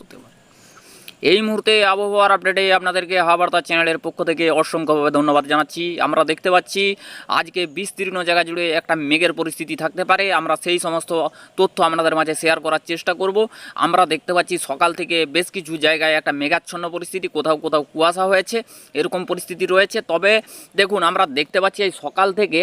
হতে পারে এই মুহূর্তে আবহাওয়ার আপডেটে আপনাদেরকে হাওয়াবার্তা চ্যানেলের পক্ষ থেকে অসংখ্যভাবে ধন্যবাদ জানাচ্ছি। আমরা দেখতে পাচ্ছি, আজকে বিস্তীর্ণ জায়গা জুড়ে একটা মেঘের পরিস্থিতি থাকতে পারে। আমরা সেই সমস্ত তথ্য আপনাদের মাঝে শেয়ার করার চেষ্টা করব। আমরা দেখতে পাচ্ছি, সকাল থেকে বেশ কিছু জায়গায় একটা মেঘাচ্ছন্ন পরিস্থিতি, কোথাও কোথাও কুয়াশা হয়েছে, এরকম পরিস্থিতি রয়েছে। তবে দেখুন, আমরা দেখতে পাচ্ছি, এই সকাল থেকে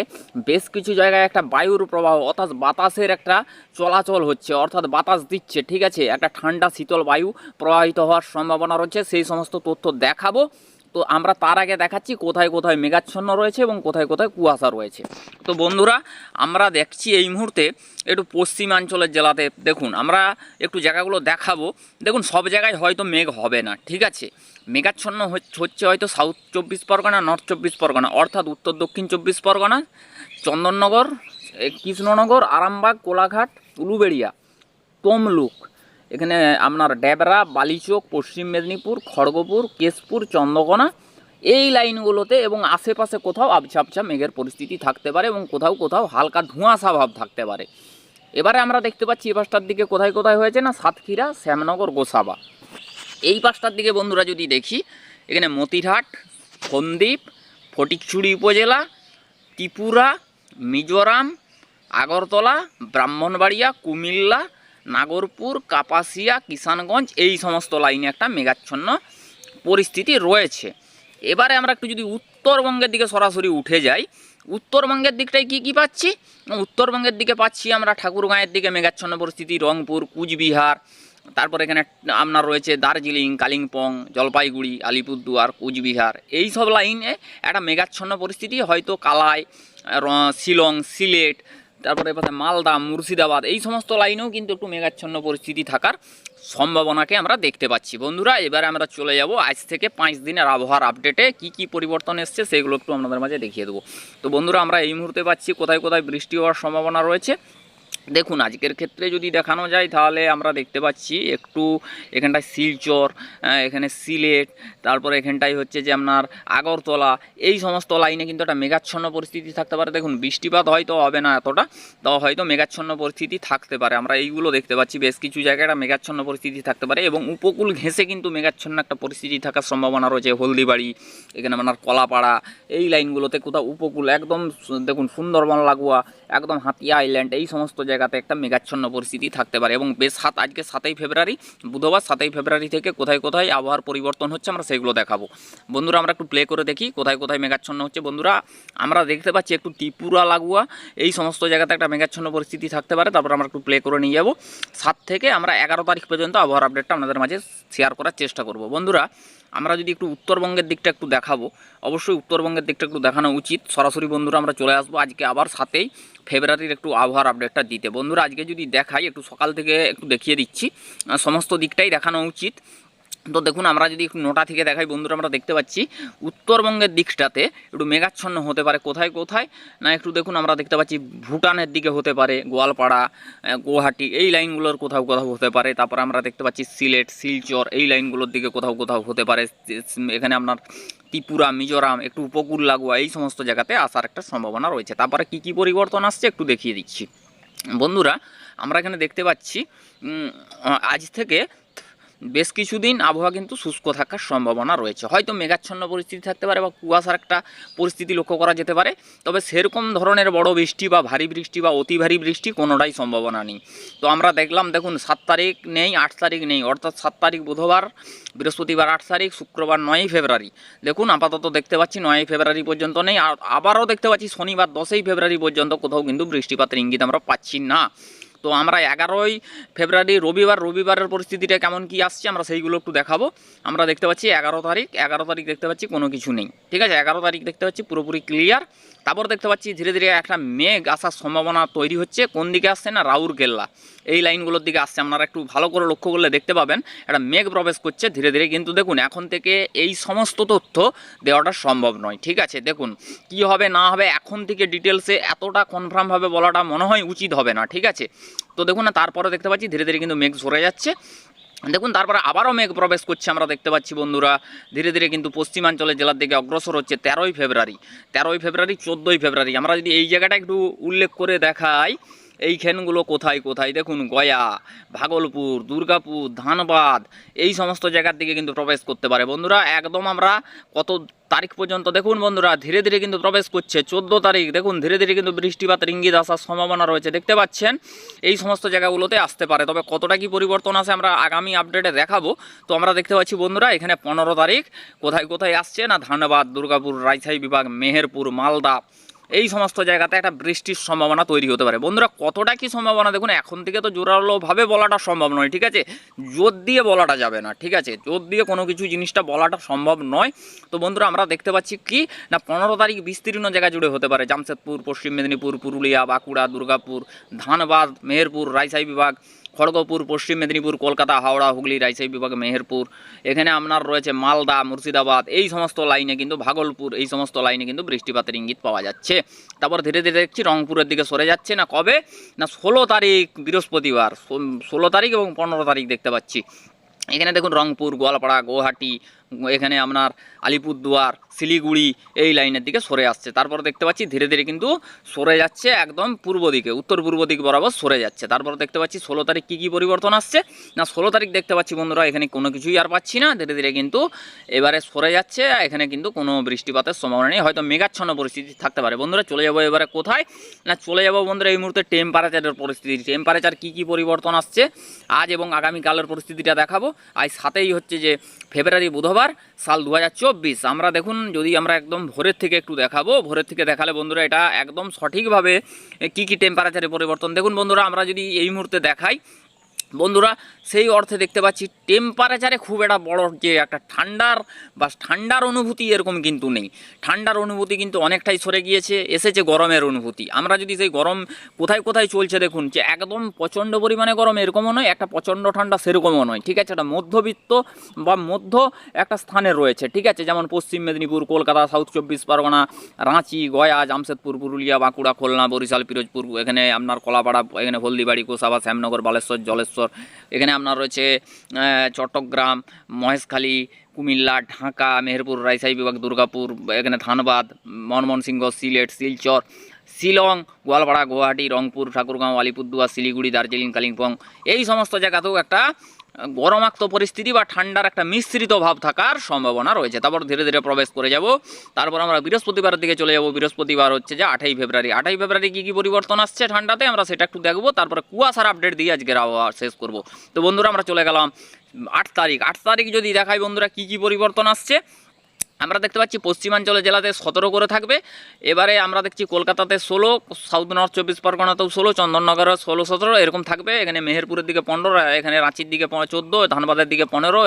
বেশ কিছু জায়গায় একটা বায়ুর প্রবাহ, অর্থাৎ বাতাসের একটা চলাচল হচ্ছে, অর্থাৎ বাতাস দিচ্ছে, ঠিক আছে? একটা ঠান্ডা, শীতল বায়ু প্রবাহিত হওয়ার সম্ভাবনা রয়েছে, সেই সমস্ত তথ্য দেখাবো। তো আমরা তার আগে দেখাচ্ছি কোথায় কোথায় মেঘাচ্ছন্ন রয়েছে এবং কোথায় কোথায় কুয়াশা রয়েছে। তো বন্ধুরা, আমরা দেখছি এই মুহূর্তে একটু পশ্চিমাঞ্চলের জেলাতে, দেখুন, আমরা একটু জায়গাগুলো দেখাবো। দেখুন, সব জায়গায় হয়তো মেঘ হবে না, ঠিক আছে? মেঘাচ্ছন্ন হচ- হচ্ছে হয়তো সাউথ চব্বিশ পরগনা, নর্থ চব্বিশ পরগনা, অর্থাৎ উত্তর দক্ষিণ চব্বিশ পরগনা, চন্দননগর কৃষ্ণনগর, আরামবাগ, কোলাঘাট, উলুবেড়িয়া, তমলুক। এখানে আপনার ড্যাবরা বালিচক, পশ্চিম মেদিনীপুর, খড়গপুর, কেশপুর, চন্দ্রকোনা, এই লাইনগুলোতে এবং আশেপাশে কোথাও আবছা আবছা মেঘের পরিস্থিতি থাকতে পারে এবং কোথাও কোথাও হালকা ধোঁয়াশা ভাব থাকতে পারে। এবারে আমরা দেখতে পাচ্ছি এ পাশটার দিকে কোথায় কোথায় হয়েছে না? সাতক্ষীরা, শ্যামনগর, গোসাবা। এই পাশটার দিকে বন্ধুরা যদি দেখি, এখানে মতিরহাট, সন্দ্বীপ ফটিকচুড়ি উপজেলা, ত্রিপুরা, মিজোরাম, আগরতলা, ব্রাহ্মণবাড়িয়া, কুমিল্লা নাগরপুর, কাপাসিয়া, কিষানগঞ্জ এই সমস্ত লাইনে একটা মেঘাচ্ছন্ন পরিস্থিতি রয়েছে। এবারে আমরা একটু যদি উত্তরবঙ্গের দিকে সরাসরি উঠে যাই, উত্তরবঙ্গের দিকটায় কি কি পাচ্ছি? উত্তরবঙ্গের দিকে পাচ্ছি আমরা ঠাকুরগাঁয়ের দিকে মেঘাচ্ছন্ন পরিস্থিতি, রংপুর, কুচবিহার, তারপর এখানে আপনার রয়েছে দার্জিলিং, কালিম্পং, জলপাইগুড়ি, আলিপুরদুয়ার, কুচবিহার, এই সব লাইনে একটা মেঘাচ্ছন্ন পরিস্থিতি, হয়তো কালাই শিলং, সিলেট তারপরে এপাশে মালদা, মুর্শিদাবাদ, এই সমস্ত লাইনেও কিন্তু একটু মেঘাচ্ছন্ন পরিস্থিতি থাকার সম্ভাবনাকে আমরা দেখতে পাচ্ছি। বন্ধুরা, এবারে আমরা চলে যাব আজ থেকে পাঁচ দিনের আবহাওয়ার আপডেটে কি কি পরিবর্তন এসছে সেগুলো একটু আপনাদের মাঝে দেখিয়ে দেবো। তো বন্ধুরা, আমরা এই মুহূর্তে পাচ্ছি, কোথায় কোথায় বৃষ্টি হওয়ার সম্ভাবনা রয়েছে? দেখুন, আজকের ক্ষেত্রে যদি দেখানো যায়, তাহলে আমরা দেখতে পাচ্ছি একটু এখানটায় শিলচর এখানে সিলেট, তারপরে এখানটায় হচ্ছে যে আপনার আগরতলা, এই সমস্ত লাইনে কিন্তু একটা মেঘাচ্ছন্ন পরিস্থিতি থাকতে পারে। দেখুন, বৃষ্টিপাত হয়তো হবে না এতটা, তাও হয়তো মেঘাচ্ছন্ন পরিস্থিতি থাকতে পারে। আমরা এইগুলো দেখতে পাচ্ছি, বেশ কিছু জায়গায় একটা মেঘাচ্ছন্ন পরিস্থিতি থাকতে পারে এবং উপকূল ঘেঁষে কিন্তু মেঘাচ্ছন্ন একটা পরিস্থিতি থাকার সম্ভাবনা রয়েছে। হলদিবাড়ি, এখানে আপনার কলাপাড়া, এই লাইনগুলোতে কোথাও উপকূল, একদম দেখুন, সুন্দরবন, লাগোয়া, একদম হাতিয়া আইল্যান্ড এই সমস্ত জায়গাতে একটা মেঘাচ্ছন্ন পরিস্থিতি থাকতে পারে এবং বেশ সাত, আজকে সাতই ফেব্রুয়ারি, বুধবার সাতই ফেব্রুয়ারি থেকে কোথায় কোথায় আবহাওয়ার পরিবর্তন হচ্ছে আমরা সেগুলো দেখাবো। বন্ধুরা, আমরা একটু প্লে করে দেখি কোথায় কোথায় মেঘাচ্ছন্ন হচ্ছে। বন্ধুরা, আমরা দেখতে পাচ্ছি একটু ত্রিপুরা, লাগোয়া, এই সমস্ত জায়গাতে একটা মেঘাচ্ছন্ন পরিস্থিতি থাকতে পারে। তারপর আমরা একটু প্লে করে নিয়ে যাব। সাত থেকে আমরা এগারো তারিখ পর্যন্ত আবহাওয়ার আপডেটটা আপনাদের মাঝে শেয়ার করার চেষ্টা করব। বন্ধুরা আমরা যদি একটু উত্তরবঙ্গের দিকটা একটু দেখাবো, অবশ্যই উত্তরবঙ্গের দিকটা একটু দেখানো উচিত। সরাসরি বন্ধুরা, আমরা চলে আসব আজকে আবার সাথেই ফেব্রুয়ারির একটু আবহাওয়ার আপডেটটা দিতে। বন্ধুরা, আজকে যদি দেখাই, একটু সকাল থেকে একটু দেখিয়ে দিচ্ছি। সমস্ত দিকটাই দেখানো উচিত। তো দেখুন, আমরা যদি একটু নোটা থেকে দেখাই, বন্ধুরা, আমরা দেখতে পাচ্ছি উত্তরবঙ্গের দিকটাতে একটু মেঘাচ্ছন্ন হতে পারে। কোথায় কোথায়? না, একটু দেখুন, আমরা দেখতে পাচ্ছি ভুটানের দিকে হতে পারে, গোয়ালপাড়া গুয়াহাটি, এই লাইনগুলোর কোথাও কোথাও হতে পারে। তারপর আমরা দেখতে পাচ্ছি সিলেট, শিলচর, এই লাইনগুলোর দিকে কোথাও কোথাও হতে পারে। এখানে আপনার ত্রিপুরা, মিজোরাম, একটু উপকূল লাগোয়া, এই সমস্ত জায়গাতে আসার একটা সম্ভাবনা রয়েছে। তারপরে কি কি পরিবর্তন আসছে একটু দেখিয়ে দিচ্ছি। বন্ধুরা, আমরা এখানে দেখতে পাচ্ছি আজ থেকে বেশ কিছুদিন আবহাওয়া কিন্তু শুষ্ক থাকার সম্ভাবনা রয়েছে। হয়তো মেঘাচ্ছন্ন পরিস্থিতি থাকতে পারে বা কুয়াশার একটা পরিস্থিতি লক্ষ্য করা যেতে পারে। তবে সেরকম ধরনের বড় বৃষ্টি বা ভারী বৃষ্টি বা অতি ভারী বৃষ্টি কোনোটাই সম্ভাবনা নেই। তো আমরা দেখলাম, দেখুন, সাত তারিখ নেই, আট তারিখ নেই। অর্থাৎ সাত তারিখ বুধবার, বৃহস্পতিবার আট তারিখ, শুক্রবার নয়ই ফেব্রুয়ারি। দেখুন, আপাতত দেখতে পাচ্ছি নয়ই ফেব্রুয়ারি পর্যন্ত নেই। আর আবারও দেখতে পাচ্ছি শনিবার দশই ফেব্রুয়ারি পর্যন্ত কোথাও কিন্তু বৃষ্টিপাতের ইঙ্গিত আমরা পাচ্ছি না। তো আমরা এগারোই ফেব্রুয়ারি, রবিবার, রবিবারের পরিস্থিতিটা কেমন কি আসছে আমরা সেইগুলো একটু দেখাবো। আমরা দেখতে পাচ্ছি এগারো তারিখ এগারো তারিখ দেখতে পাচ্ছি কোনো কিছু নেই। ঠিক আছে? এগারো তারিখ দেখতে পাচ্ছি পুরোপুরি ক্লিয়ার তারপর দেখতে পাচ্ছি ধীরে ধীরে একটা মেঘ আসার সম্ভাবনা তৈরি হচ্ছে। কোন দিকে আসছে না? রাউর রাউরকেল্লা এই লাইনগুলোর দিকে আসছে। আপনারা একটু ভালো করে লক্ষ্য করলে দেখতে পাবেন, একটা মেঘ প্রবেশ করছে ধীরে ধীরে। কিন্তু দেখুন, এখন থেকে এই সমস্ত তথ্য দেওয়াটা সম্ভব নয়। ঠিক আছে, দেখুন, কি হবে না হবে, এখন থেকে ডিটেলসে এতটা কনফার্মভাবে বলাটা মনে হয় উচিত হবে না। ঠিক আছে? তো দেখুন না, তারপরে দেখতে পাচ্ছি ধীরে ধীরে কিন্তু মেঘ সরে যাচ্ছে। দেখুন, তারপরে আবারও মেঘ প্রবেশ করছে, আমরা দেখতে পাচ্ছি বন্ধুরা। ধীরে ধীরে কিন্তু পশ্চিমাঞ্চলের জেলার দিকে অগ্রসর হচ্ছে তেরোই ফেব্রুয়ারি। তেরোই ফেব্রুয়ারি, চোদ্দোই ফেব্রুয়ারি। আমরা যদি এই জায়গাটা একটু উল্লেখ করে দেখাই, এই খেনগুলো কোথায় কোথায়? দেখুন, গয়া, ভাগলপুর, দুর্গাপুর, ধানবাদ, এই সমস্ত জায়গার দিকে কিন্তু প্রবেশ করতে পারে। বন্ধুরা, একদম আমরা কত তারিখ পর্যন্ত দেখুন বন্ধুরা, ধীরে ধীরে কিন্তু প্রবেশ করছে। চোদ্দ তারিখ, দেখুন, ধীরে ধীরে কিন্তু বৃষ্টিপাত ইঙ্গিত আসার সম্ভাবনা রয়েছে। দেখতে পাচ্ছেন, এই সমস্ত জায়গাগুলোতে আসতে পারে। তবে কতটা কি পরিবর্তন আছে আমরা আগামী আপডেটে দেখাবো। তো আমরা দেখতে পাচ্ছি বন্ধুরা, এখানে পনেরো তারিখ, কোথায় কোথায় আসছে না? ধানবাদ, দুর্গাপুর, রাজশাহী বিভাগ, মেহেরপুর, মালদা। এই সমস্ত জায়গাতে একটা বৃষ্টির সম্ভাবনা তৈরি হতে পারে। বন্ধুরা, কতটা কি সম্ভাবনা? দেখুন, এখন থেকে তো জোরালোভাবে বলাটা সম্ভব নয়, ঠিক আছে? জোর দিয়ে বলাটা যাবে না, ঠিক আছে? জোর দিয়ে কোনো কিছু জিনিসটা বলাটা সম্ভব নয়। তো বন্ধুরা, আমরা দেখতে পাচ্ছি কি? না, পনেরো তারিখ বিস্তীর্ণ জায়গা জুড়ে হতে পারে। জামশেদপুর, পশ্চিম মেদিনীপুর, পুরুলিয়া, বাঁকুড়া, দুর্গাপুর, ধানবাদ, মেহেরপুর, রাজশাহী বিভাগ। খড়গপুর, পশ্চিম মেদিনীপুর, কলকাতা, হাওড়া, হুগলি, রাজশাহী বিভাগ, মেহেরপুর, এখানে আপনার রয়েছে মালদা, মুর্শিদাবাদ, এই সমস্ত লাইনে কিন্তু ভাগলপুর, এই সমস্ত লাইনে কিন্তু বৃষ্টিপাতের ইঙ্গিত পাওয়া যাচ্ছে। তারপর ধীরে ধীরে দেখছি রংপুরের দিকে সরে যাচ্ছে না, কবে? না, ষোলো তারিখ, বৃহস্পতিবার, ষোলো তারিখ এবং পনেরো তারিখ দেখতে পাচ্ছি। এখানে দেখুন রংপুর, গোয়ালপাড়া গুয়াহাটি এখানে আপনার আলিপুরদুয়ার, শিলিগুড়ি এই লাইনের দিকে সরে আসছে। তারপর দেখতে পাচ্ছি ধীরে ধীরে কিন্তু সরে যাচ্ছে একদম পূর্ব দিকে, উত্তর পূর্ব দিক বরাবর সরে যাচ্ছে। তারপর দেখতে পাচ্ছি ষোলো তারিখ কী কী পরিবর্তন আসছে? না, ষোলো তারিখ দেখতে পাচ্ছি বন্ধুরা, এখানে কোনো কিছুই আর পাচ্ছি না। ধীরে ধীরে কিন্তু এবারে সরে যাচ্ছে, এখানে কিন্তু কোনো বৃষ্টিপাতের সম্ভাবনা নেই। হয়তো মেঘাচ্ছন্ন পরিস্থিতি থাকতে পারে। বন্ধুরা, চলে যাব এবারে কোথায়? না, চলে যাব বন্ধুরা, এই মুহূর্তে টেম্পারেচারের পরিস্থিতি। টেম্পারেচার কী কী পরিবর্তন আসছে? আজ এবং আগামীকালের পরিস্থিতিটা দেখাবো। আজ সাথেই হচ্ছে যে ফেব্রুয়ারি বুধবার সাল দু হাজার চব্বিশ। আমরা দেখুন, যদি আমরা একদম ভোরের থেকে একটু দেখাবো, ভোরের থেকে দেখালে বন্ধুরা এটা একদম সঠিকভাবে কী কী টেম্পারেচারে পরিবর্তন। দেখুন বন্ধুরা, আমরা যদি এই মুহূর্তে দেখাই বন্ধুরা, সেই অর্থে দেখতে পাচ্ছি টেম্পারেচারে খুব একটা বড় যে একটা ঠান্ডার বা ঠান্ডার অনুভূতি এরকম কিন্তু নেই। ঠান্ডার অনুভূতি কিন্তু অনেকটাই সরে গিয়েছে, এসেছে গরমের অনুভূতি। আমরা যদি সেই গরম কোথায় কোথায় চলছে দেখুন, যে একদম প্রচণ্ড পরিমাণে গরম এরকমও নয়, একটা প্রচণ্ড ঠান্ডা সেরকমও নয়, ঠিক আছে? একটা মধ্যবিত্ত বা মধ্য একটা স্থানে রয়েছে, ঠিক আছে? যেমন পশ্চিম মেদিনীপুর, কলকাতা সাউথ চব্বিশ পরগনা, রাঁচি, গয়া, জামশেদপুর, পুরুলিয়া, বাঁকুড়া, খুলনা, বরিশাল, পিরোজপুর, এখানে আপনার কলাপাড়া, এখানে হলদিবাড়ি, কোসাবা, শ্যামনগর, বালেশ্বর, জলেশ্বর এখানে আপনার রয়েছে চট্টগ্রাম, মহেশখালী, কুমিল্লা, ঢাকা, মেহেরপুর রাইসাই বিভাগ, দুর্গাপুর, এখানে ধানবাদ ময়মনসিংহ সিলেট, শিলচর, শিলং, গোয়ালপাড়া, গুয়াহাটি, রংপুর, ঠাকুরগাঁও, আলিপুরদুয়ার, শিলিগুড়ি, দার্জিলিং, কালিম্পং। এই সমস্ত জায়গাতেও একটা গরমাক্ত পরিস্থিতি বা ঠান্ডার একটা মিশ্রিত ভাব থাকার সম্ভাবনা রয়েছে। তারপর ধীরে ধীরে প্রবেশ করে যাব। তারপর আমরা বৃহস্পতিবারের দিকে চলে যাব। বৃহস্পতিবার হচ্ছে যে আঠাই ফেব্রুয়ারি। আঠাই ফেব্রুয়ারি কী কী পরিবর্তন আসছে ঠান্ডাতে? আমরা সেটা একটু দেখব। তারপরে কুয়াশার আপডেট দিয়ে আজকের আবহাওয়া শেষ করব। তো বন্ধুরা, আমরা চলে গেলাম আট তারিখ। আট তারিখ যদি দেখাই বন্ধুরা, কী কী পরিবর্তন আসছে? আমরা দেখতে পাচ্ছি পশ্চিমাঞ্চল জেলাতে সতেরো করে থাকবে। এবারে আমরা দেখছি কলকাতাতে ষোলো সাউথ নর্থ চব্বিশ পরগনাতেও ষোলো, চন্দননগরে ষোলো, সতেরো, এরকম থাকবে। এখানে মেহেরপুরের দিকে পনেরো এখানে রাঁচির দিকে চোদ্দ, ধানবাদের দিকে পনেরো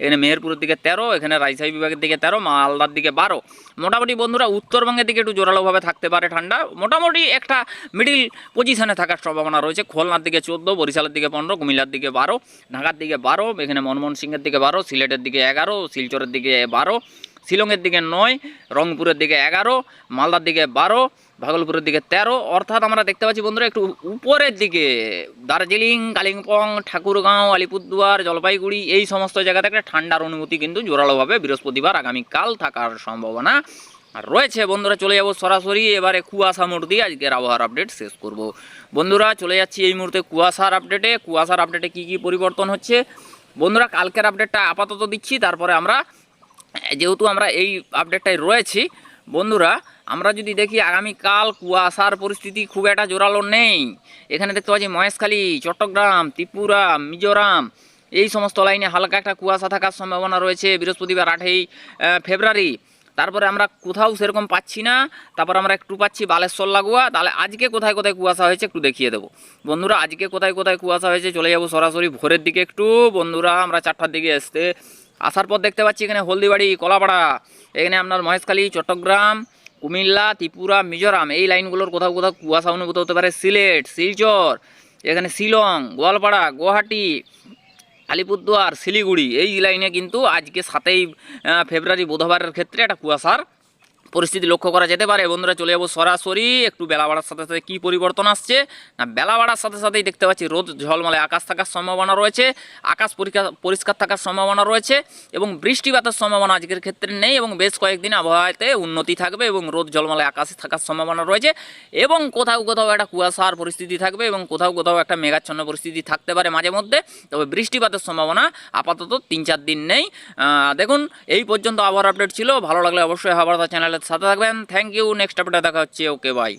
এখানে মেহেরপুরের দিকে তেরো, এখানে রাজশাহী বিভাগের দিকে তেরো, মালদার দিকে বারো। মোটামুটি বন্ধুরা, উত্তরবঙ্গের দিকে একটু জোরালোভাবে থাকতে পারে ঠান্ডা। মোটামুটি একটা মিডিল পজিশনে থাকার সম্ভাবনা রয়েছে। খুলনার দিকে চোদ্দ, বরিশালের দিকে পনেরো, কুমিল্লার দিকে বারো, ঢাকার দিকে বারো, এখানে মনমোহন সিংয়ের দিকে বারো, সিলেটের দিকে এগারো, শিলচরের দিকে বারো। শিলংয়ের দিকে নয়, রংপুরের দিকে এগারো, মালদার দিকে বারো, ভাগলপুরের দিকে তেরো। অর্থাৎ আমরা দেখতে পাচ্ছি বন্ধুরা, একটু উপরের দিকে দার্জিলিং, কালিম্পং, ঠাকুরগাঁও, আলিপুরদুয়ার, জলপাইগুড়ি, এই সমস্ত জায়গাতে একটা ঠান্ডার অনুমতি কিন্তু জোরালোভাবে বৃহস্পতিবার আগামীকাল থাকার সম্ভাবনা রয়েছে। বন্ধুরা, চলে যাব সরাসরি, এবারে কুয়াশা মোড় দিয়ে আজকের আবহাওয়ার আপডেট শেষ করব। বন্ধুরা, চলে যাচ্ছি এই মুহূর্তে কুয়াশার আপডেটে। কুয়াশার আপডেটে কি কি পরিবর্তন হচ্ছে? বন্ধুরা, কালকের আপডেটটা আপাতত দিচ্ছি, তারপরে আমরা যেহেতু আমরা এই আপডেটটাই রয়েছি, বন্ধুরা, আমরা যদি দেখি আগামীকাল কুয়াশার পরিস্থিতি খুব একটা জোরালো নেই। এখানে দেখতে পাচ্ছি মহেশখালী, চট্টগ্রাম, ত্রিপুরা, মিজোরাম, এই সমস্ত লাইনে হালকা একটা কুয়াশা থাকার সম্ভাবনা রয়েছে বৃহস্পতিবার আঠেই ফেব্রুয়ারি। তারপরে আমরা কোথাও সেরকম পাচ্ছি না, তারপর আমরা একটু পাচ্ছি বালেশ্বর লাগোয়া, তাহলে আজকে কোথায় কোথায় কুয়াশা হয়েছে একটু দেখিয়ে দেবো। বন্ধুরা, আজকে কোথায় কোথায় কুয়াশা হয়েছে চলে যাব সরাসরি ভোরের দিকে একটু। বন্ধুরা, আমরা চারটার দিকে আসতে আসার পর দেখতে পাচ্ছি এখানে হলদিবাড়ি, কলাপাড়া, এখানে আপনার মহেশখালী, চট্টগ্রাম, কুমিল্লা, ত্রিপুরা, মিজোরাম, এই লাইনগুলোর কোথাও কোথাও কুয়াশা অনুভূত হতে পারে। সিলেট, শিলচর, এখানে শিলং, গোয়ালপাড়া, গুয়াহাটি, আলিপুরদুয়ার, শিলিগুড়ি, এই লাইনে কিন্তু আজকে সাতই ফেব্রুয়ারি, বুধবারের ক্ষেত্রে একটা কুয়াশার পরিস্থিতি লক্ষ্য করা যেতে পারে। বন্ধুরা, চলে যাব সরাসরি। একটু বেলা বাড়ার সাথে সাথে কী পরিবর্তন আসছে? না বেলা বাড়ার সাথে সাথেই দেখতে পাচ্ছি রোদ, ঝলমলে আকাশ থাকার সম্ভাবনা রয়েছে, আকাশ পরিষ্কার থাকার সম্ভাবনা রয়েছে এবং বৃষ্টিপাতের সম্ভাবনা আজকের ক্ষেত্রে নেই এবং বেশ কয়েকদিন আবহাওয়াতে উন্নতি থাকবে এবং রোদ, ঝলমলে আকাশে থাকার সম্ভাবনা রয়েছে এবং কোথাও কোথাও একটা কুয়াশার পরিস্থিতি থাকবে এবং কোথাও কোথাও একটা মেঘাচ্ছন্ন পরিস্থিতি থাকতে পারে মাঝে মধ্যে। তবে বৃষ্টিপাতের সম্ভাবনা আপাতত তিন চার দিন নেই। দেখুন, এই পর্যন্ত আবহাওয়ার আপডেট ছিল। ভালো লাগলে অবশ্যই হাবারদা চ্যানেলের সাথে থাকবেন। থ্যাংক ইউ নেক্সট আপডেটে দেখা হচ্ছে। Okay bye